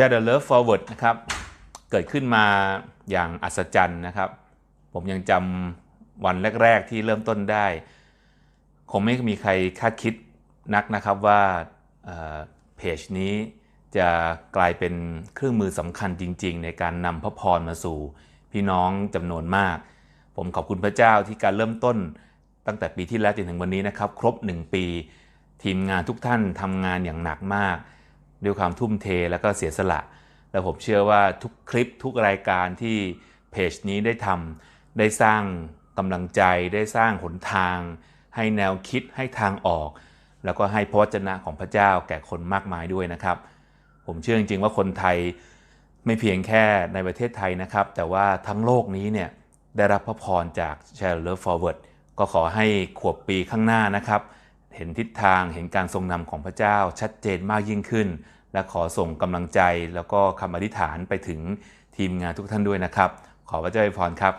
Share the Love Forward นะครับ เกิดขึ้นมาอย่างอัศจรรย์นะครับ ผมยังจำวันแรก ๆ ที่เริ่มต้นได้ คงไม่มีใครคาดคิดนักนะครับว่าเอ่อเพจนี้จะกลายเป็นเครื่องมือสำคัญจริง ๆ ในการนำพระพรมาสู่พี่น้องจำนวนมาก ผมขอบคุณพระเจ้าที่การเริ่มต้น ตั้งแต่ปีที่แล้วจนถึงวันนี้นะครับ ครบ 1 ปี ทีมงานทุกท่านทำงานอย่างหนักมาก ด้วยความทุ่มเทและก็เสียสละ และผมเชื่อว่าทุกคลิปทุกรายการที่เพจนี้ได้ทำได้สร้างกำลังใจได้สร้างหนทาง ให้แนวคิดให้ทางออก แล้วก็ให้พระวจนะของพระเจ้าแก่คนมากมายด้วยนะครับ ผมเชื่อจริงๆว่าคนไทยไม่เพียงแค่ในประเทศไทยนะครับ แต่ว่าทั้งโลกนี้เนี่ยได้รับพระพรจาก Share Love Forward ก็ขอให้ขวบปีข้างหน้านะครับ เห็นทิศทางเห็นการทรงนำของพระเจ้าชัดเจนมากยิ่งขึ้น และขอส่งกำลังใจแล้วก็คำอธิษฐานไปถึงทีมงานทุกท่านด้วยนะครับ ขอพระเจ้าอวยพรครับ